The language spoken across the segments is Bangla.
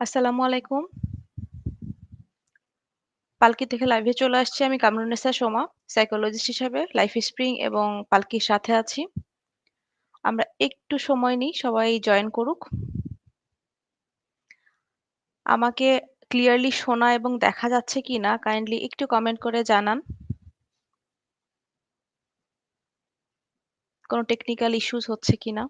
আসসালামু আলাইকুম। পালকি থেকে লাইভে চলে আসছি আমি কামরুন্নেসা সোমা, সাইকোলজিস্ট হিসাবে লাইফ স্প্রিং এবং পালকির সাথে আছি। আমরা একটু সময় নিই, সবাই জয়েন করুক। আমাকে ক্লিয়ারলি শোনা এবং দেখা যাচ্ছে কিনা কাইন্ডলি একটু কমেন্ট করে জানান। কোনো টেকনিক্যাল ইস্যুস হচ্ছে কিনা।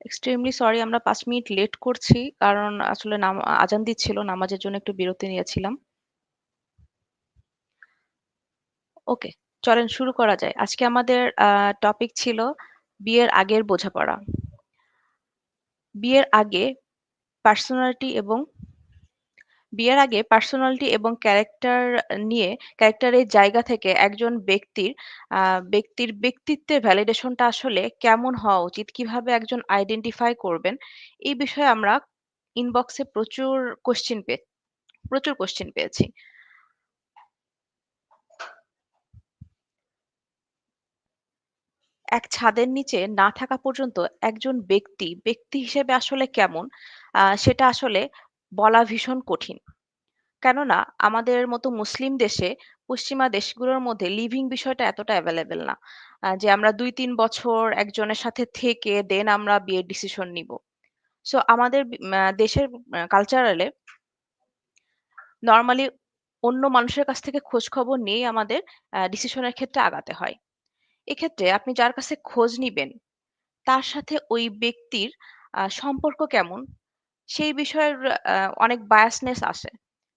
এক্সট্রিমলি সরি আমরা পাঁচ মিনিট লেট করছি। কারণ আসলে আজান দিচ্ছিল, নামাজের জন্য একটু বিরতি নিয়েছিলাম। ওকে, চলেন শুরু করা যায়। আজকে আমাদের টপিক ছিল বিয়ের আগের বোঝাপড়া। বিয়ের আগে পার্সোনালিটি এবং বিয়ের আগে পার্সোনালিটি এবং ক্যারেক্টার নিয়ে ক্যারেক্টারের জায়গা থেকে একজন ব্যক্তির আ ব্যক্তির ব্যক্তিত্বের ভ্যালিডেশনটা আসলে কেমন হওয়া উচিত, কীভাবে একজন আইডেন্টিফাই করবেন, এই বিষয়ে আমরা ইনবক্সে প্রচুর কোয়েশ্চেন পে প্রচুর কোয়েশ্চেন পেয়েছি। এক ছাদের নিচে না থাকা পর্যন্ত একজন ব্যক্তি, ব্যক্তি হিসেবে আসলে কেমন? আ সেটা আসলে বলা ভীষণ কঠিন। কেননা আমাদের মতো মুসলিম দেশে পশ্চিমা দেশগুলোর মধ্যে লিভিং বিষয়টা এতটা অ্যাভেলেবেল না। যে আমরা ২-৩ বছর একজনের সাথে থেকে দেন আমরা বিয়ের ডিসিশন নিব সো আমাদের দেশের কালচারাল নরমালি অন্য মানুষের কাছ থেকে খোঁজ খবর নিয়েই আমাদের আ ডিসিশন ক্ষেত্রে আগাতে হয়। এক্ষেত্রে আপনি যার কাছে খোঁজ নিবেন, তার সাথে ওই ব্যক্তির সম্পর্ক কেমন, সেই বিষয়ের অনেক বায়াসনেস আসে।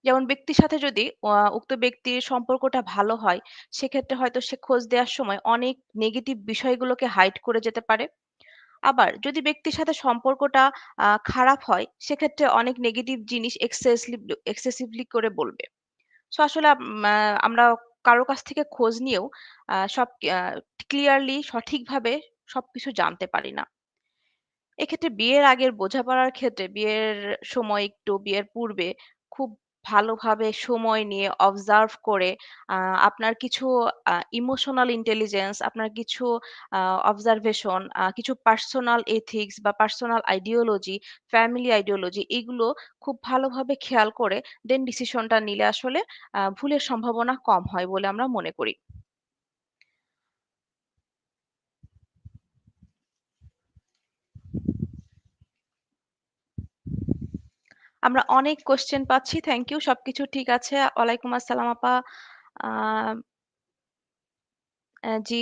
যেমন ব্যক্তির সাথে যদি উক্ত ব্যক্তির সম্পর্কটা ভালো হয়, সেক্ষেত্রে হয়তো সে খোঁজ দেওয়ার সময় অনেক নেগেটিভ বিষয়গুলোকে হাইড করে যেতে পারে। আবার যদি ব্যক্তির সাথে সম্পর্কটা খারাপ হয়, সেক্ষেত্রে অনেক নেগেটিভ জিনিস এক্সেসলি এক্সেসিভলি করে বলবে। সো আসলে আমরা কারও কাছ থেকে খোঁজ নিয়েও সব ক্লিয়ারলি সঠিকভাবে সবকিছু জানতে পারি না। এক্ষেত্রে বিয়ের আগের বোঝাপড়ার ক্ষেত্রে বিয়ের সময় একটু বিয়ের পূর্বে খুব ভালোভাবে সময় নিয়ে অবজার্ভ করে আপনার কিছু ইমোশনাল ইন্টেলিজেন্স, আপনার কিছু অবজারভেশন, কিছু পার্সোনাল এথিক্স বা পার্সোনাল আইডিওলজি, ফ্যামিলি আইডিওলজি এগুলো খুব ভালোভাবে খেয়াল করে দেন ডিসিশনটা নিলে আসলে ভুলের সম্ভাবনা কম হয় বলে আমরা মনে করি। আমরা অনেক কোয়েশ্চেন পাচ্ছি। Thank you. সবকিছু ঠিক আছে। ওয়ালাইকুম আসসালাম আপা। জি,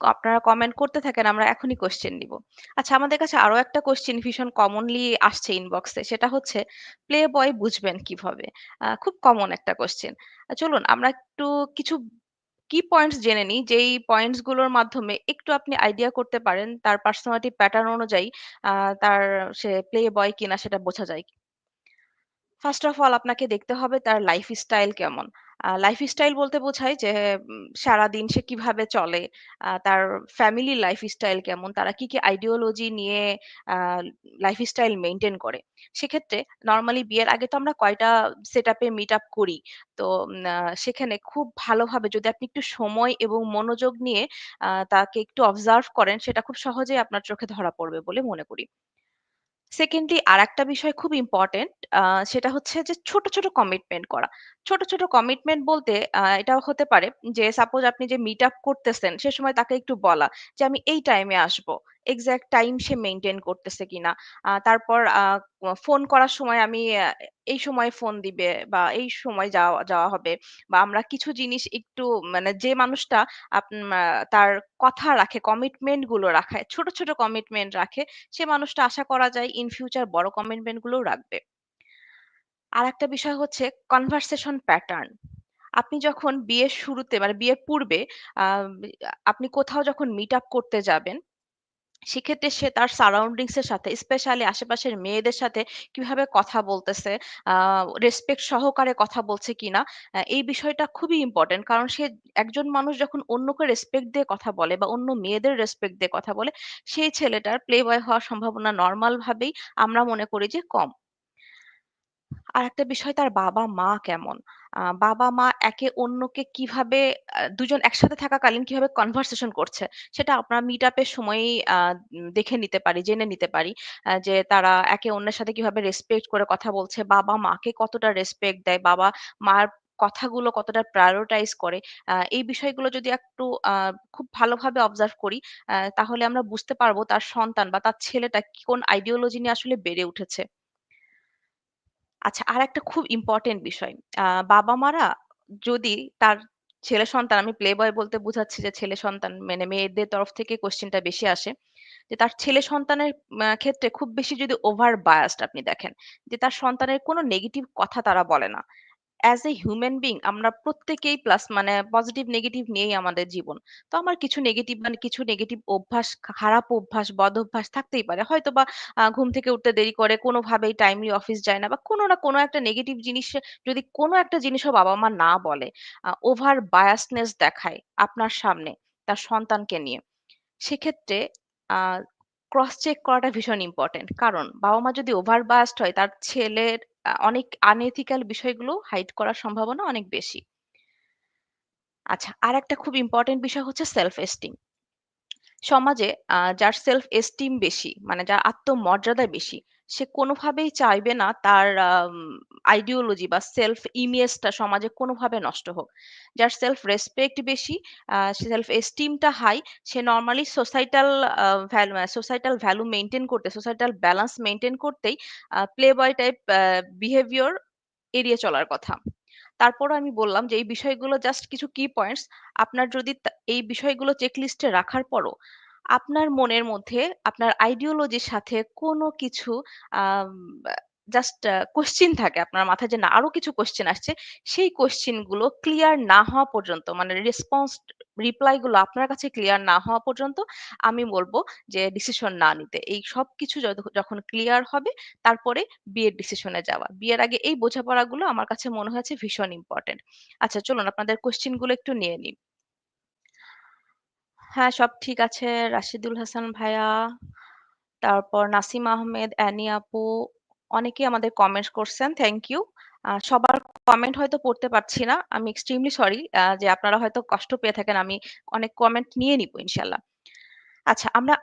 আপনারা কমেন্ট করতে থাকেন। আমরা এখনই কোয়েশ্চেন নিব। আচ্ছা আমাদের কাছে আরও একটা কোয়েশ্চেন ভীষণ কমনলি আসছে ইনবক্সে। সেটা হচ্ছে প্লে বয় বুঝবেন কীভাবে? খুব কমন একটা কোয়েশ্চেন। চলুন আমরা একটু কিছু কি পয়েন্টস জেনে নিই, যেই পয়েন্টসগুলোর মাধ্যমে একটু আপনি আইডিয়া করতে পারেন তার পার্সোনালিটি প্যাটার্ন অনুযায়ী তার সে প্লে বয় কিনা সেটা বোঝা যায়। ফার্স্ট অফ অল আপনাকে দেখতে হবে তার লাইফ স্টাইল কেমন। লাইফ স্টাইল বলতে বোঝায় যে সারাদিন সে কীভাবে চলে, তার লাইফ স্টাইল কেমন, তারা কি, কি আইডিওলজি নিয়ে আ লাইফস্টাইল মেইনটেইন করে। সেক্ষেত্রে নর্মালি বিয়ের আগে তো আমরা কয়টা সেট আপে মিট আপ করি। তো সেখানে খুব ভালোভাবে যদি আপনি একটু সময় এবং মনোযোগ নিয়ে তাকে একটু অবজার্ভ করেন, সেটা খুব সহজেই আপনার চোখে ধরা পড়বে বলে মনে করি। সেকেন্ডলি আর একটা বিষয় খুব ইম্পর্টেন্ট সেটা হচ্ছে যে ছোট, ছোট কমিটমেন্ট করা। ছোট, ছোট কমিটমেন্ট বলতে আহ, এটাও হতে পারে যে সাপোজ আপনি যে মিট আপ করতেছেন সে সময় তাকে একটু বলা যে, "আমি এই টাইমে আসব।" এক্সাক্ট টাইম সে মেনটেন করতেছে কিনা। তারপর ফোন করার সময় আমি এই সময় ফোন দিবে বা এই সময় যাওয়া যাওয়া হবে বা আমরা কিছু জিনিস একটু মানে যে মানুষটা তার কথা রাখে, কমিটমেন্টগুলো রাখে, ছোট, ছোট কমিটমেন্ট রাখে সে মানুষটা আশা করা যায় ইন ফিউচার বড় কমিটমেন্ট গুলোও রাখবে। আর একটা বিষয় হচ্ছে কনভারসেশন প্যাটার্ন। আপনি যখন বিয়ের শুরুতে মানে বিয়ের পূর্বে আপনি কোথাও যখন মিট আপ করতে যাবেন, সেক্ষেত্রে সে তার সারাউন্ডিংস এর সাথে স্পেশালি আশেপাশের মেয়েদের সাথে কীভাবে কথা বলতেছে, রেসপেক্ট সহকারে কথা বলছে কিনা, এই বিষয়টা খুবই ইম্পোর্টেন্ট। কারণ সে একজন মানুষ যখন অন্যকে রেসপেক্ট দিয়ে কথা বলে বা অন্য মেয়েদের রেসপেক্ট দিয়ে কথা বলে, সেই ছেলেটার প্লে বয় হওয়ার সম্ভাবনা নরমাল ভাবেই আমরা মনে করি যে কম। আরেকটা বিষয় তার বাবা-মা কেমন? আ বাবা-মা একে অন্যকে কীভাবে দুজন একসাথে থাকাকালীন কীভাবে কনভারসেশন করছে, সেটা আপনার মিট আপ এর সময়ই দেখে নিতে পারি, জেনে নিতে পারি। যে তারা একে অন্যের সাথে কীভাবে রেসপেক্ট করে কথা বলছে, বাবা-মাকে কতটা রেসপেক্ট দেয়, বাবা-মার কথাগুলো কতটা প্রায়োরিটাইজ করে। এই বিষয়গুলো যদি একটু খুব ভালোভাবে অবজার্ভ করি, তাহলে আমরা বুঝতে পারব তার সন্তান বা তার ছেলেটা কোন আইডিওলজি নিয়ে আসলে বেড়ে উঠেছে। আচ্ছা আর একটা খুব ইম্পর্টেন্ট বিষয়। বাবা-মারা যদি তার ছেলে সন্তান, আমি প্লে বয় বলতে বুঝাচ্ছি যে ছেলে সন্তান মানে মেয়েদের তরফ থেকে কোয়েশ্চেনটা বেশি আসে। যে তার ছেলে সন্তানের ক্ষেত্রে খুব বেশি যদি ওভার বায়াসড আপনি দেখেন। যে তার সন্তানের কোনো নেগেটিভ কথা তারা বলে না। অ্যাজ এ হিউম্যান বিং আমরা প্রত্যেকেই প্লাস মানে পজিটিভ নেগেটিভ নিয়েই আমাদের জীবন। তো আমার কিছু নেগেটিভ মানে কিছু নেগেটিভ অভ্যাস, খারাপ অভ্যাস, বদ অভ্যাস থাকতেই পারে। হয়তো বা ঘুম থেকে উঠতে দেরি করে, কোনোভাবেই টাইমলি অফিস যায় না বা কোনো না কোনো একটা নেগেটিভ জিনিসে যদি কোনো একটা জিনিসও বাবা-মা না বলে, ওভার বায়াসনেস দেখায় আপনার সামনে তার সন্তানকে নিয়ে, সেক্ষেত্রে ক্রস চেক করাটা ভীষণ ইম্পোর্টেন্ট। কারণ বাবা-মা যদি ওভার বায়াসড হয় তার ছেলের আ অনেক আনএথিক্যাল বিষয়গুলো হাইড করার সম্ভাবনা অনেক বেশি। আচ্ছা, আর একটা খুব ইম্পর্টেন্ট বিষয় হচ্ছে সেলফ এস্টিম। সমাজে আহ, যার সেলফ এস্টিম বেশি, মানে যার আত্মমর্যাদা বেশি, সে কোনোভাবেই চাইবে না তার আইডিওলজি বা সেলফ ইমেজটা সমাজে কোনোভাবে নষ্ট হোক। যার সেলফ রেসপেক্ট বেশি, সেলফ এস্টিমটা হাই, সে normally societal societal value maintain করতে, সোসাইটাল ব্যালেন্স মেনটেন করতেই প্লে বয় টাইপ বিহেভিয়ার এড়িয়ে চলার কথা। তারপরও আমি বললাম যে এই বিষয়গুলো জাস্ট কিছু কি পয়েন্টস। আপনার যদি এই বিষয়গুলো চেকলিস্টে রাখার পরও আপনার মনের মধ্যে, আপনার আইডিওলজির সাথে কোনো কিছু জাস্ট আ কোয়েশ্চেন থাকে, আপনার মাথায় যে না, আরও কিছু কোয়েশ্চেন আসছে। সেই কোয়েশ্চেনগুলো ক্লিয়ার না হওয়া পর্যন্ত মানে রেসপন্স রিপ্লাই গুলো আপনার কাছে ক্লিয়ার না হওয়া পর্যন্ত, আমি বলব যে ডিসিশন না নিতে। এই সবকিছু যদ যখন ক্লিয়ার হবে, তারপরে বিয়ের ডিসিশনে যাওয়া। বিয়ের আগে এই বোঝাপড়াগুলো আমার কাছে মনে হয়েছে ভীষণ ইম্পোর্টেন্ট। আচ্ছা চলুন আপনাদের কোয়েশ্চেনগুলো একটু নিয়ে নিই। হ্যাঁ, সব ঠিক আছে। রাশিদুল হাসান ভাইয়া, তারপর নাসিম আহমেদ, অ্যানি আপু অনেকেই আমাদের কমেন্টস করছেন। Thank you. সবার কমেন্ট হয়তো পড়তে পারছি না। আমি এক্সট্রিমলি সরি যে আপনারা হয়তো কষ্ট পেয়ে থাকেন। আমি অনেক কমেন্ট নিয়ে নিবো ইনশাআল্লাহ। আচ্ছা আমরা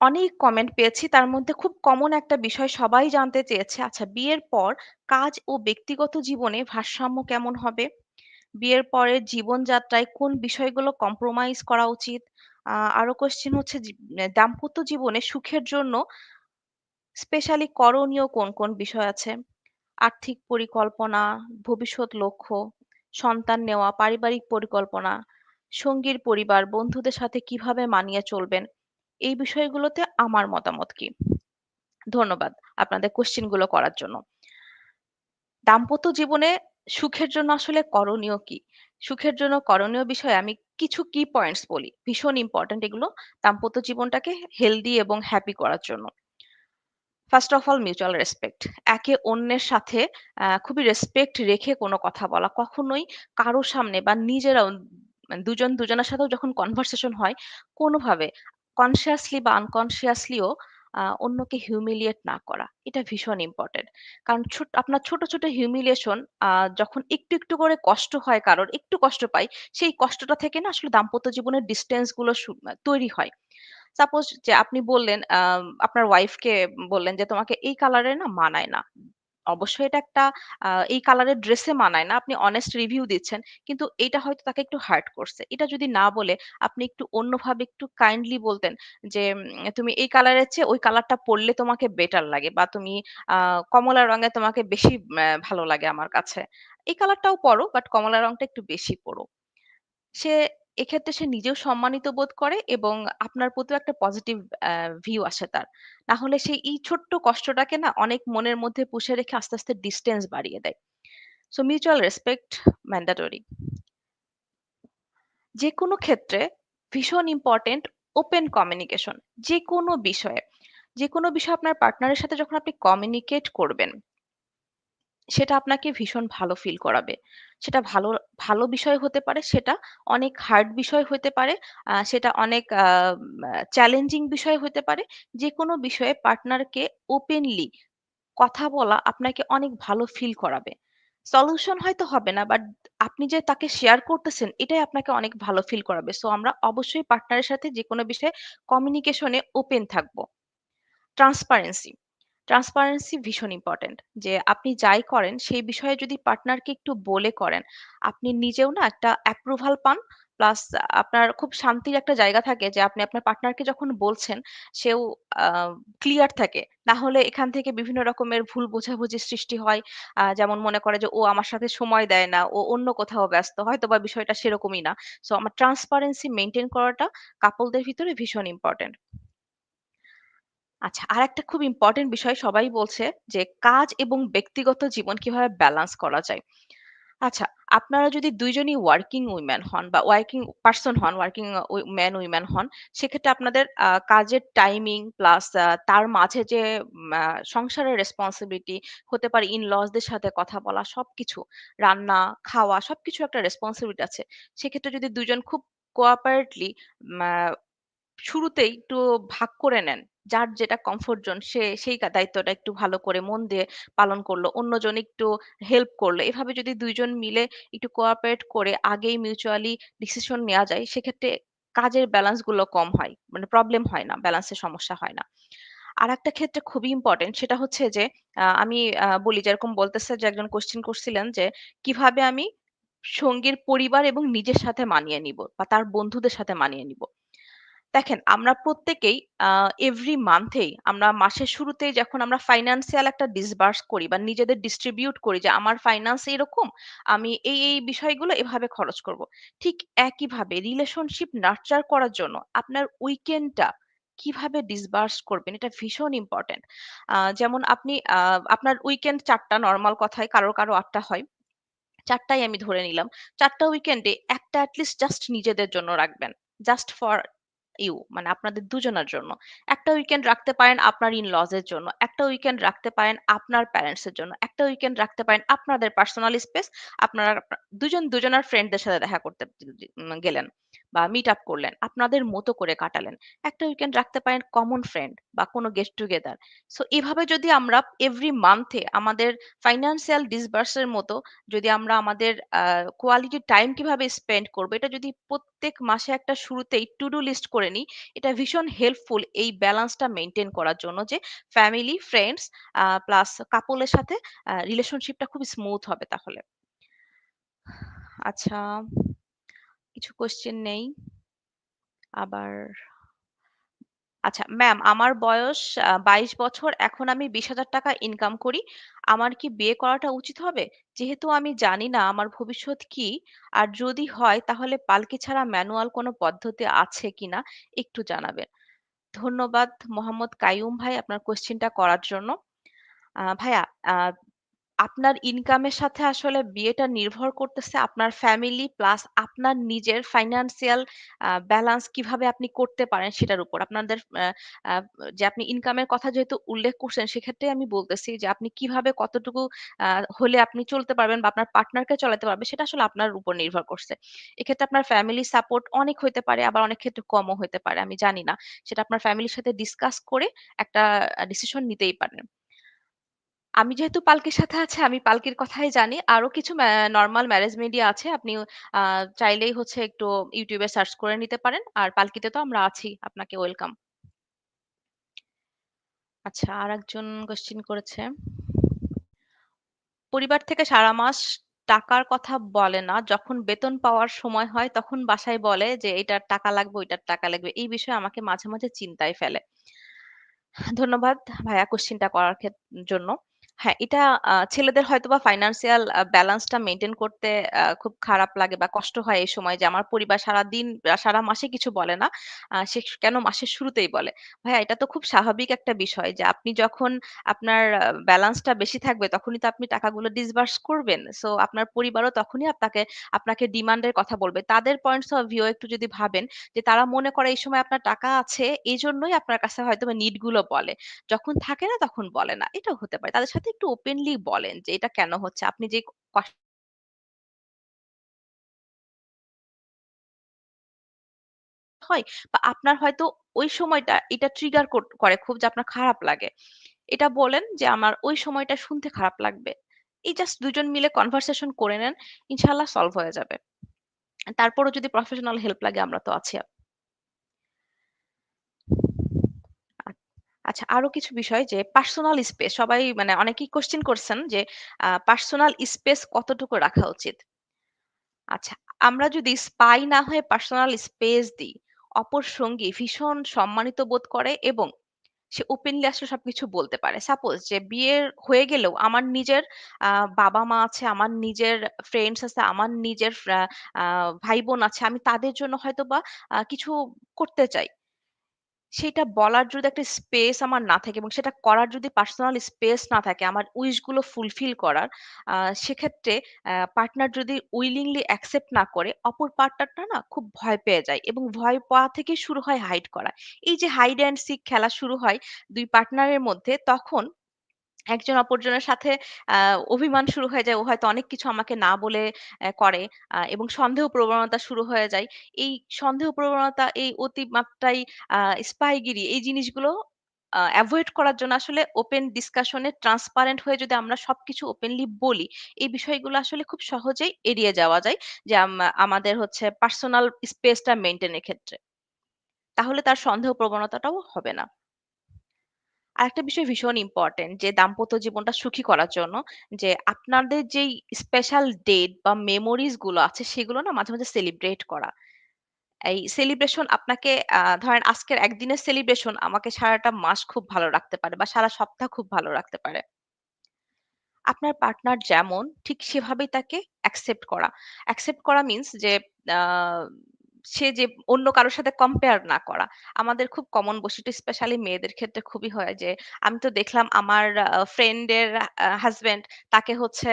অনেক কমেন্ট পেয়েছি। তার মধ্যে খুব কমন একটা বিষয় সবাই জানতে চেয়েছে, আচ্ছা বিয়ের পর কাজ ও ব্যক্তিগত জীবনে ভারসাম্য কেমন হবে? বিয়ের পরের জীবনযাত্রায় কোন বিষয়গুলো কম্প্রোমাইজ করা উচিত? আরও কোয়েশ্চেন হচ্ছে দাম্পত্য জীবনে সুখের জন্য স্পেশালি করণীয় কোন, কোন বিষয় আছে? আর্থিক পরিকল্পনা, ভবিষ্যৎ লক্ষ্য, সন্তান নেওয়া, পারিবারিক পরিকল্পনা, সঙ্গীর পরিবার, বন্ধুদের সাথে কীভাবে মানিয়ে চলবেন? এই বিষয়গুলোতে আমার মতামত কি? ধন্যবাদ আপনাদের কোয়েশ্চেনগুলো করার জন্য। দাম্পত্য জীবনে সুখের জন্য আসলে করণীয় কি? সুখের জন্য করণীয় বিষয় আমি কিছু কি পয়েন্টস বলি। ভীষণ ইম্পোর্টেন্ট এগুলো দাম্পত্য জীবনটাকে হেলথি এবং হ্যাপি করার জন্য। First of all mutual respect. একে অন্যের সাথে খুবই রেসপেক্ট রেখে কোনো কথা বলা। কখনোই কারও সামনে বা নিজেরাও মানে দুজন দুজনের সাথেও যখন কনভারসেশন হয়, কোনোভাবে কনসিয়াসলি বা আনকনসিয়াসলিও অন্যকে হিউমিলিয়েট না করা। এটা ভীষণ ইম্পর্টেন্ট কারণ ছোট আপনার ছোট, ছোট হিউমিলিয়েশন যখন একটু, একটু করে কষ্ট হয় কারোর, একটু কষ্ট পাই, সেই কষ্টটা থেকে না আসলে দাম্পত্য জীবনের ডিস্টেন্সগুলো তৈরি হয়। সাপোজ যে আপনি বললেন আপনার ওয়াইফকে বললেন যে, "তোমাকে এই কালারের না মানায় না।" অবশ্যই এটা একটা এই কালারের ড্রেসে মানায় না। আপনি অনেস্ট রিভিউ দিচ্ছেন। কিন্তু এটা হয়তো তাকে একটু হার্ট করছে। এটা যদি না বলে আপনি একটু অন্যভাবে একটু কাইন্ডলি বলতেন যে, "তুমি এই কালারের চেয়ে ওই কালারটা পড়লে তোমাকে বেটার লাগে বা তুমি কমলা রঙে তোমাকে বেশি ভালো লাগে আমার কাছে। এই কালারটাও পরো বাট কমলা রংটা একটু বেশি পরো সে এক্ষেত্রে সে নিজেও সম্মানিত বোধ করে এবং আপনার প্রতিও একটা পজিটিভ ভিউ আসে তার। না হলে সে এই ছোট্ট কষ্টটাকে না অনেক মনের মধ্যে পুষে রেখে আস্তে, আস্তে ডিস্টেন্স বাড়িয়ে দেয়। So mutual respect mandatory. যেকোনো ক্ষেত্রে ভীষণ ইম্পোর্টেন্ট ওপেন কমিউনিকেশন। যেকোনো বিষয়ে। যেকোনো বিষয়ে আপনার পার্টনারের সাথে যখন আপনি কমিউনিকেট করবেন সেটা আপনাকে ভীষণ ভালো ফিল করাবে। সেটা ভালো ভালো বিষয় হতে পারে, সেটা অনেক হার্ড বিষয় হতে পারে, সেটা অনেক চ্যালেঞ্জিং বিষয় হতে পারে। যেকোনো বিষয়ে পার্টনারকে ওপেনলি কথা বলা আপনাকে অনেক ভালো ফিল করাবে। সলিউশন হয়তো হবে না বাট আপনি যে তাকে শেয়ার করতেছেন এটাই আপনাকে অনেক ভালো ফিল করাবে। সো আমরা অবশ্যই পার্টনারের সাথে যেকোনো বিষয়ে কমিউনিকেশন ওপেন থাকব। ট্রান্সপারেন্সি, ট্রান্সপারেন্সি ভীষণ ইম্পর্টেন্ট যে আপনি যাই করেন সেই বিষয়ে যদি পার্টনারকে একটু বলে করেন, আপনি নিজেও না একটা অ্যাপ্রুভাল পান। প্লাস আপনার খুব শান্তির একটা জায়গা থাকে যে আপনি আপনার পার্টনারকে যখন বলছেন সেও ক্লিয়ার থাকে। না হলে এখান থেকে বিভিন্ন রকমের ভুল বোঝাবুঝির সৃষ্টি হয়। যেমন মনে করে যে ও আমার সাথে সময় দেয় না, ও অন্য কোথাও ব্যস্ত। হয়তো বা বিষয়টা সেরকমই না। সো আমার ট্রান্সপারেন্সি মেনটেন করাটা কাপলদের ভিতরে ভীষণ ইম্পোর্টেন্ট। আচ্ছা, আরেকটা খুব ইম্পোর্টেন্ট বিষয় সবাই বলছে যে কাজ এবং ব্যক্তিগত জীবন কীভাবে ব্যালেন্স করা যায়। আচ্ছা, আপনারা যদি ২ জনই ওয়ার্কিং উইমেন হন বা ওয়ার্কিং পারসন হন, ওয়ার্কিং মেন উইমেন হন, সেক্ষেত্রে আপনাদের কাজের টাইমিং প্লাস তার মাঝে যে সংসারের রেসপনসিবিলিটি হতে পারে ইন-লজ দের সাথে কথা বলা সবকিছু, রান্না, খাওয়া সবকিছু একটা রেসপনসিবিলিটি আছে। সেক্ষেত্রে যদি ২ জন খুব কোঅপারেটলি শুরুতেই একটু ভাগ করে নেন। যার যেটা কমফোর্ট জোন সে সেই দায়িত্বটা একটু ভালো করে মন দিয়ে পালন করল অন্যজন একটু হেল্প করল এভাবে যদি দুইজন মিলে একটু কোঅপারেট করে আগেই মিউচুয়ালি ডিসিশন নেওয়া যায়, সেক্ষেত্রে কাজের ব্যালেন্সগুলো কম হয়। মানে প্রবলেম হয় না, ব্যালেন্সের সমস্যা হয় না। আর একটা ক্ষেত্রে খুবই ইম্পর্টেন্ট সেটা হচ্ছে যে আমি বলি যেরকম বলতেছে যে একজন কোয়েশ্চেন করছিলেন যে, কীভাবে আমি সঙ্গীর পরিবার এবং নিজের সাথে মানিয়ে নিব বা তার বন্ধুদের সাথে মানিয়ে নিব। দেখেন আমরা প্রত্যেকেই এভরি মান্থেই আমরা মাসের শুরুতেই যখন আমরা ফাইন্যান্সিয়াল একটা ডিসবার্স করি বা নিজেদের ডিস্ট্রিবিউট করি যে আমার ফাইন্যান্স এরকম, আমি এই, এই বিষয়গুলো এভাবে খরচ করব। ঠিক একইভাবে রিলেশনশিপ নার্চার করার জন্য আপনার উইকেন্ডটা কীভাবে ডিসবার্স করবেন এটা ভীষণ ইম্পোর্টেন্ট। যেমন আপনি আপনার উইকেন্ড চারটা নর্মাল কথায় কারও, কারও আটটা হয়। চারটাই আমি ধরে নিলাম। চারটা উইকেন্ডে একটা অ্যাটলিস্ট জাস্ট নিজেদের জন্য রাখবেন। জাস্ট ফর ইউ মানে আপনাদের দুজনের জন্য। একটা উইকেন্ড রাখতে পারেন আপনার ইন লজের জন্য। একটা উইকেন্ড রাখতে পারেন আপনার প্যারেন্টস এর জন্য। একটা উইকেন্ড রাখতে পারেন আপনাদের পার্সোনাল স্পেস। আপনারা দুজন দুজনের ফ্রেন্ডদের সাথে দেখা করতে গেলেন বা মিট আপ করলেন। আপনাদের মতো করে কাটালেন। একটা উইকেন্ড রাখতে পারেন কমন ফ্রেন্ড বা কোনো গেট টুগেদার। সো এভাবে যদি আমরা এভরি মান্থে আমাদের ফাইন্যান্সিয়াল ডিসবার্স এর মতো যদি আমরা আমাদের কোয়ালিটি টাইম কীভাবে স্পেন্ড করব এটা যদি প্রত্যেক মাসে একটা শুরুতেই টু ডু লিস্ট করে নিই, এটা ভীষণ হেল্পফুল এই ব্যালেন্সটা মেনটেন করার জন্য যে ফ্যামিলি, ফ্রেন্ডস প্লাস কাপল এর সাথে রিলেশনশিপটা খুব স্মুথ হবে তাহলে। আচ্ছা, কিছু কোয়েশ্চেন নেই। আবার আচ্ছা, ম্যাম আমার বয়স ২২ বছর। এখন আমি ৳২০,০০০ ইনকাম করি। আমার কি বিয়ে করাটা উচিত হবে? যেহেতু আমি জানি না আমার ভবিষ্যৎ কি, আর যদি হয় তাহলে পালকি ছাড়া ম্যানুয়াল কোনো পদ্ধতি আছে কিনা একটু জানাবেন। ধন্যবাদ মোহাম্মদ কাইয়ুম ভাই আপনার কোয়েশ্চেনটা করার জন্য। ভাইয়া আপনার ইনকামের সাথে আসলে বিয়েটা নির্ভর করতেছে আপনার ফ্যামিলি প্লাস আপনার নিজের ফাইন্যান্সিয়াল ব্যালেন্স কীভাবে আপনি করতে পারেন সেটার উপর। আপনাদের, আ আ, যে আপনি ইনকামের কথা যেহেতু উল্লেখ করছেন সেক্ষেত্রে আমি বলতেছি যে আপনি কীভাবে কতটুকু, আ, হলে আপনি চলতে পারবেন বা আপনার পার্টনারকে চালাতে পারবে সেটা আসলে আপনার উপর নির্ভর করছে। এক্ষেত্রে আপনার ফ্যামিলি সাপোর্ট অনেক হইতে পারে, আবার অনেক ক্ষেত্রে কমও হইতে পারে। আমি জানি না। সেটা আপনার ফ্যামিলির সাথে ডিসকাস করে একটা ডিসিশন নিতেই পারেন। আমি যেহেতু পালকির সাথে আছি, আমি পালকির কথাই জানি। আরও কিছু নরমাল ম্যারেজ মিডিয়া আছে। আপনি চাইলেই হচ্ছে একটু এ সার্চ করে নিতে পারেন। আর পালকিতে তো আমরা আছি। আপনাকে ওয়েলকাম। আচ্ছা, আরেকজন কোয়েশ্চেন করেছে। পরিবার থেকে সারা মাস টাকার কথা বলে না। যখন বেতন পাওয়ার সময় হয় তখন বাসায় বলে যে, "এটার টাকা লাগবে, ওইটার টাকা লাগবে।" এই বিষয়ে আমাকে মাঝে, মাঝে চিন্তায় ফেলে। ধন্যবাদ ভাইয়া কোয়েশ্চেনটা করার ক্ষেত জন্য। হ্যাঁ, এটা আ ছেলেদের হয়তোবা ফাইন্যান্সিয়াল ব্যালেন্সটা মেইনটেইন করতে খুব খারাপ লাগে বা কষ্ট হয় এই সময় যে আমার পরিবার সারাদিন আ সারা মাসে কিছু বলে না। সে কেন মাসের শুরুতেই বলে। ভাইয়া এটা তো খুব স্বাভাবিক একটা বিষয় যে আপনি যখন আপনার ব্যালেন্সটা বেশি থাকবে তখনই তো আপনি টাকাগুলো ডিসবার্স করবেন। সো আপনার পরিবারও তখনই আপনাকে আপনাকে ডিমান্ডের কথা বলবে। তাদের পয়েন্টস অফ ভিউ একটু যদি ভাবেন যে তারা মনে করে এই সময় আপনার টাকা আছে এজন্যই আপনার কাছে হয়তোবা নিডগুলো বলে। যখন থাকে না তখন বলে না। এটাও হতে পারে। তাদের সাথে একটু ওপেনলি বলেন যে, এটা কেন হচ্ছে? আপনি যে হয় বা আপনার হয়তো ওই সময়টা এটা ট্রিগার করে খুব যে আপনার খারাপ লাগে। এটা বলেন যে, আমার ওই সময়টা শুনতে খারাপ লাগবে। এই জাস্ট দুজন মিলে কনভারসেশন করে নেন। ইনশাআল্লাহ সলভ হয়ে যাবে। তারপরও যদি প্রফেশনাল হেল্প লাগে, আমরা তো আছি। আচ্ছা আরও কিছু বিষয় যে পার্সোনাল স্পেস সবাই মানে অনেকেই কোয়েশ্চেন করছেন যে পার্সোনাল স্পেস কতটুকু রাখা উচিত? আচ্ছা, আমরা যদি স্পাই না হয়ে পার্সোনাল স্পেস দিই, অপর সঙ্গী ভীষণ সম্মানিত বোধ করে এবং সে ওপেনলি আসলে সবকিছু বলতে পারে। সাপোজ যে বিয়ের হয়ে গেলেও আমার নিজের বাবা-মা আছে, আমার নিজের ফ্রেন্ডস আছে, আমার নিজের ভাই-বোন আছে। আমি তাদের জন্য হয়তো বা কিছু করতে চাই। সেটা বলার যদি একটা স্পেস আমার না থাকে এবং সেটা করার যদি পার্সোনাল স্পেস না থাকে, আমার উইশগুলো ফুলফিল করার, সেক্ষেত্রে পার্টনার যদি উইলিংলি অ্যাকসেপ্ট না করে, অপর পার্টনারটা না খুব ভয় পেয়ে যায় এবং ভয় পাওয়া থেকে শুরু হয় হাইড করা। এই যে হাইড অ্যান্ড সিক খেলা শুরু হয় দুই পার্টনারের মধ্যে, তখন একজন অপরজনের সাথে অভিমান শুরু হয়ে যায়। ও হয়তো অনেক কিছু আমাকে না বলে করে এবং সন্দেহ প্রবণতা শুরু হয়ে যায়। এই সন্দেহ প্রবণতা, এই অতিমাত্রায় স্পাইগিরি এই জিনিসগুলো আ এভয়েড করার জন্য আসলে ওপেন ডিসকাশন ট্রান্সপারেন্ট হয়ে যদি আমরা সবকিছু ওপেনলি বলি, এই বিষয়গুলো আসলে খুব সহজেই এড়িয়ে যাওয়া যায়। যে আম আমাদের হচ্ছে পার্সোনাল স্পেসটা মেইনটেইন এর ক্ষেত্রে। তাহলে তার সন্দেহ প্রবণতাটাও হবে না। আরেকটা বিষয় ভীষণ ইম্পর্টেন্ট যে দাম্পত্য জীবনটা সুখী করার জন্য যে আপনাদের যেই স্পেশাল ডেট বা মেমোরিজগুলো আছে সেগুলো না মাঝে, মাঝে সেলিব্রেট করা। এই সেলিব্রেশন আপনাকে আ ধরেন আজকের একদিনের সেলিব্রেশন আমাকে সারাটা মাস খুব ভালো রাখতে পারে বা সারা সপ্তাহ খুব ভালো রাখতে পারে। আপনার পার্টনার যেমন ঠিক সেভাবেই তাকে অ্যাকসেপ্ট করা। অ্যাকসেপ্ট করা মিনস যে আ সে যে অন্য কারোর সাথে কম্পেয়ার না করা। আমাদের খুব কমন বৈশিষ্ট্য স্পেশালি মেয়েদের ক্ষেত্রে খুবই হয় যে, আমি তো দেখলাম আমার ফ্রেন্ডের আ হাসব্যান্ড তাকে হচ্ছে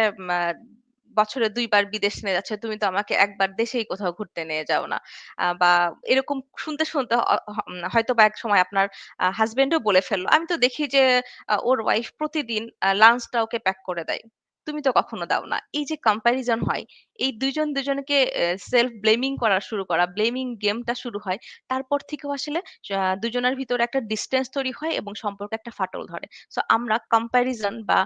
বছরে দুইবার বিদেশ নিয়ে যাচ্ছে। তুমি তো আমাকে একবার দেশেই কোথাও ঘুরতে নিয়ে যাও না। বা এরকম শুনতে, শুনতে হয়তো বা এক সময় আপনার আ হাসব্যান্ডও বলে ফেলল আমি তো দেখি যে ওর ওয়াইফ প্রতিদিন লাঞ্চটা ওকে প্যাক করে দেয়। তুমি তো কখনো দাও না। এই যে কম্প্যারিজন হয়, এই ২ দুজনকে ২ সেলফ ব্লেমিং করা শুরু করা, ব্লেমিং গেমটা শুরু হয়। তারপর থেকেও আসলে দুজনের ভিতরে একটা ডিসট্যান্স তৈরি হয় এবং সম্পর্কে একটা ফাটল ধরে। সো আমরা কম্প্যারিজন বা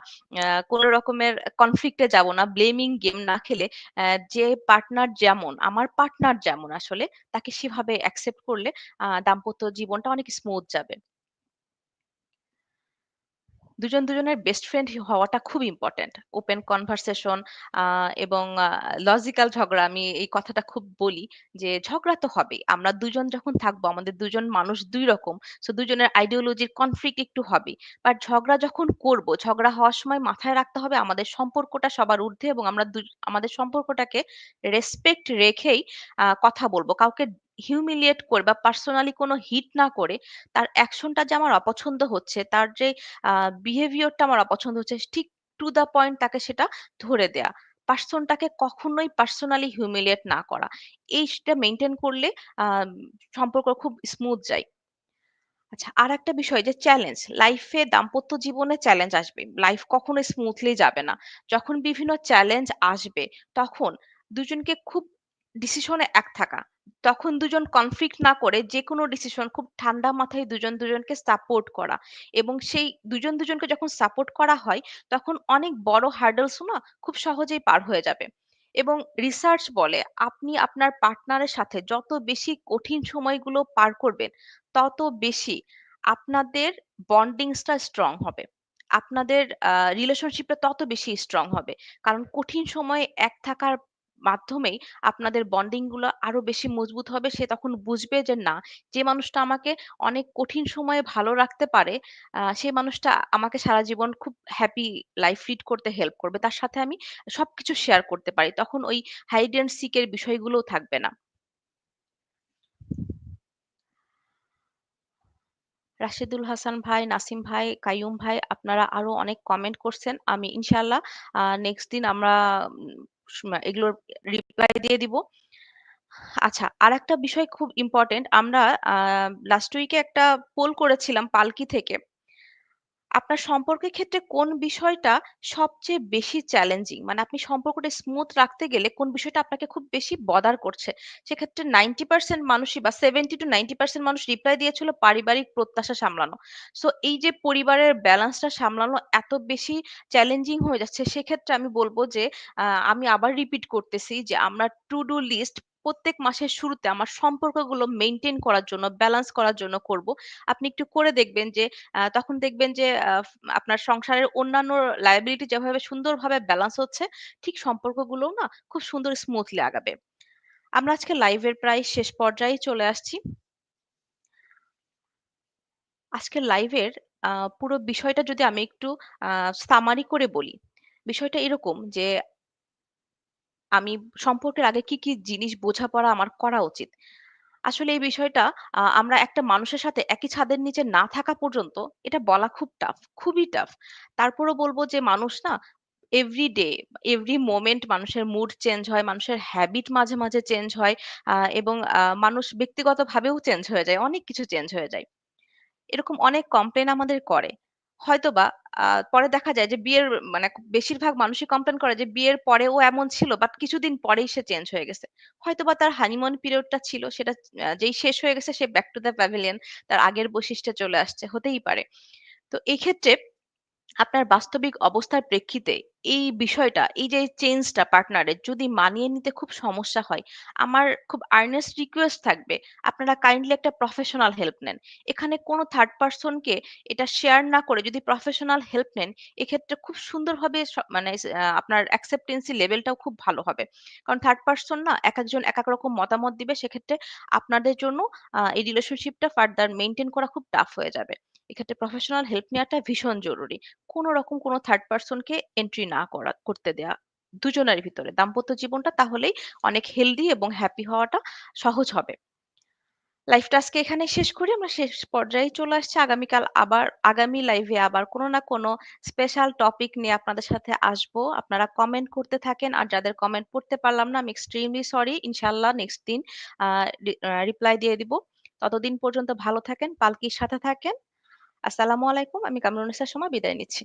কোন রকমের কনফ্লিক্টে যাব না। ব্লেমিং গেম না খেলে যে পার্টনার যেমন, আমার পার্টনার যেমন আসলে তাকে সেভাবে অ্যাকসেপ্ট করলে দাম্পত্য জীবনটা অনেক স্মুথ যাবে। দুজন দুজনের বেস্ট ফ্রেন্ড হওয়াটা খুব ইম্পোর্টেন্ট। ওপেন কনভারসেশন এবং লজিক্যাল ঝগড়া আমি এই কথাটা খুব বলি যে, ঝগড়া তো হবেই। আমরা দুজন যখন থাকব, আমাদের দুজন মানুষ দুই রকম। সো দুজনের আইডিওলজির কনফ্লিক্ট একটু হবেই। বাট ঝগড়া যখন করব, ঝগড়া হওয়ার সময় মাথায় রাখতে হবে আমাদের সম্পর্কটা সবার ঊর্ধ্বে এবং আমরা আমাদের সম্পর্কটাকে রেসপেক্ট রেখেই কথা বলব কাউকে হিউমিলিয়েট করে বা পার্সোনালি কোনো হিট না করে তার অ্যাকশনটা যে আমার অপছন্দ হচ্ছে, তার যে বিহেভিয়ারটা আমার অপছন্দ হচ্ছে, ঠিক টু দ্যা পয়েন্ট তাকে সেটা ধরে দেয়া। পার্সনটাকে কখনোই পার্সোনালি হিউমিলিয়েট না করা। এইটা মেনটেন করলে সম্পর্ক খুব স্মুথ যায়। আচ্ছা আর একটা বিষয় যে চ্যালেঞ্জ। লাইফে দাম্পত্য জীবনে চ্যালেঞ্জ আসবে। লাইফ কখনো স্মুথলি যাবে না। যখন বিভিন্ন চ্যালেঞ্জ আসবে, তখন দুজনকে খুব ডিসিশনে এক থাকা। তখন দুজন কনফ্লিক্ট না করে যেকোনো ডিসিশন খুব ঠান্ডা মাথায় দুজন দুজনকে সাপোর্ট করা এবং সেই দুজন দুজনকে যখন সাপোর্ট করা হয়, তখন অনেক বড় হার্ডলস না খুব সহজেই পার হয়ে যাবে। এবং রিসার্চ বলে আপনি আপনার পার্টনারের সাথে যত বেশি কঠিন সময়গুলো পার করবেন, তত বেশি আপনাদের বন্ডিংসটা স্ট্রং হবে। আপনাদের রিলেশনশিপটা তত বেশি স্ট্রং হবে। কারণ কঠিন সময়ে এক থাকার মাধ্যমেই আপনাদের বন্ডিংগুলো আরও বেশি মজবুত হবে। সে তখন বুঝবে যে না, যে মানুষটা আমাকে অনেক কঠিন সময়ে ভালো রাখতে পারে, সেই মানুষটা আমাকে সারা জীবন খুব হ্যাপি লাইফ লিড করতে হেল্প করবে। তার সাথে আমি সবকিছু শেয়ার করতে পারি। তখন ওই হাইড অ্যান্ড সিকের বিষয়গুলোও থাকবে না। রাশেদুল হাসান ভাই, নাসিম ভাই, কাইয়ুম ভাই আপনারা আরও অনেক কমেন্ট করছেন। আমি ইনশাল্লাহ নেক্সট দিন আমরা এগুলোর রিপ্লাই দিয়ে দিব। আচ্ছা, আর একটা বিষয় খুব ইম্পর্টেন্ট আমরা লাস্ট উইকে একটা পোল করেছিলাম পালকি থেকে। আপনার সম্পর্কের ক্ষেত্রে কোন বিষয়টা সবচেয়ে বেশি চ্যালেঞ্জিং? মানে আপনি সম্পর্কটা স্মুথ রাখতে গেলে কোন বিষয়টা আপনাকে খুব বেশি বদার করছে? সেক্ষেত্রে 90% মানুষই বা 70-90% মানুষ রিপ্লাই দিয়েছিল পারিবারিক প্রত্যাশা সামলানো। সো এই যে পরিবারের ব্যালেন্সটা সামলানো এত বেশি চ্যালেঞ্জিং হয়ে যাচ্ছে, সেক্ষেত্রে আমি বলব যে আমি আবার রিপিট করতেছি যে আমরা টু ডু লিস্ট প্রত্যেক মাসের শুরুতে আমার সম্পর্কগুলো মেনটেন করার জন্য, ব্যালেন্স করার জন্য করব। আপনি একটু করে দেখবেন যে তখন দেখবেন যে আপনার সংসারের অন্যান্য লায়াবিলিটি যেভাবে সুন্দরভাবে ব্যালেন্স হচ্ছে, ঠিক সম্পর্কগুলোও না খুব সুন্দর স্মুথলি আগাবে। আমরা আজকে লাইভের প্রায় শেষ পর্যায়ে চলে আসছি। আজকের লাইভের পুরো বিষয়টা যদি আমি একটু সামারি করে বলি। বিষয়টা এরকম যে আমি সম্পর্কের আগে কি, কি জিনিস বোঝাপড়া আমার করা উচিত? আসলে এই বিষয়টা আমরা একটা মানুষের সাথে একই ছাদের নিচে না থাকা পর্যন্ত এটা বলা খুব টাফ, খুবই টাফ। তারপরও বলব যে মানুষ না এভরি ডে, এভরি মোমেন্ট মানুষের মুড চেঞ্জ হয়, মানুষের হ্যাবিট মাঝে, মাঝে চেঞ্জ হয়। এবং আ মানুষ ব্যক্তিগতভাবেও চেঞ্জ হয়ে যায়। অনেক কিছু চেঞ্জ হয়ে যায়। এরকম অনেক কমপ্লেইন আমাদের করে। হয়তোবা পরে দেখা যায় যে বিয়ের মানে বেশিরভাগ মানুষই কমপ্লেন করে যে বিয়ের পরে ও এমন ছিল বাট কিছুদিন পরেই সে চেঞ্জ হয়ে গেছে। হয়তো বা তার হানিমন পিরিয়ডটা ছিল, সেটা যেই শেষ হয়ে গেছে সে ব্যাক টু দ্য প্যাভিলিয়ন তার আগের বৈশিষ্ট্যে চলে আসছে। হতেই পারে। তো এই ক্ষেত্রে আপনার বাস্তবিক অবস্থার প্রেক্ষিতে এই বিষয়টা, এই যে চেঞ্জটা পার্টনারের যদি মানিয়ে নিতে খুব সমস্যা হয়, আমার খুব আর্নেস্ট রিকোয়েস্ট থাকবে, আপনারা কাইন্ডলি একটা প্রফেশনাল হেল্প নেন। এখানে কোনো থার্ড পারসন কে এটা শেয়ার না করে যদি প্রফেশনাল হেল্প নেন, এক্ষেত্রে খুব সুন্দরভাবে মানে আপনার অ্যাকসেপ্টেন্সি লেভেলটাও খুব ভালো হবে। কারণ থার্ড পারসন না এক একজন এক এক রকম মতামত দিবে। সেক্ষেত্রে আপনাদের জন্য এই রিলেশনশিপটা ফার্দার মেনটেন করা খুব টাফ হয়ে যাবে। এক্ষেত্রে প্রফেশনাল হেল্প নেওয়াটা ভীষণ জরুরি। কোন রকম কোন থার্ড পারসন কে এন্ট্রি না করা করতে দেয়া। দুজনের ভিতরে দাম্পত্য জীবনটা তাহলেই অনেক হেলদি এবং হ্যাপি হওয়াটা সহজ হবে। লাইভটা আজকে এখানেই শেষ করি। আমরা শেষ পর্যায়ে চলে আসছি। আগামীকাল আবার আগামী লাইভে আবার কোনো না কোনো স্পেশাল টপিক নিয়ে আপনাদের সাথে আসব। আপনারা কমেন্ট করতে থাকেন। আর যাদের কমেন্ট পড়তে পারলাম না আমি এক্সট্রিমলি সরি। ইনশাআল্লাহ নেক্সট দিন রিপ্লাই দিয়ে দিব। ততদিন পর্যন্ত ভালো থাকেন, পালকির সাথে থাকেন। আসসালামু আলাইকুম। আমি কামরুন সময় বিদায় নিচ্ছি।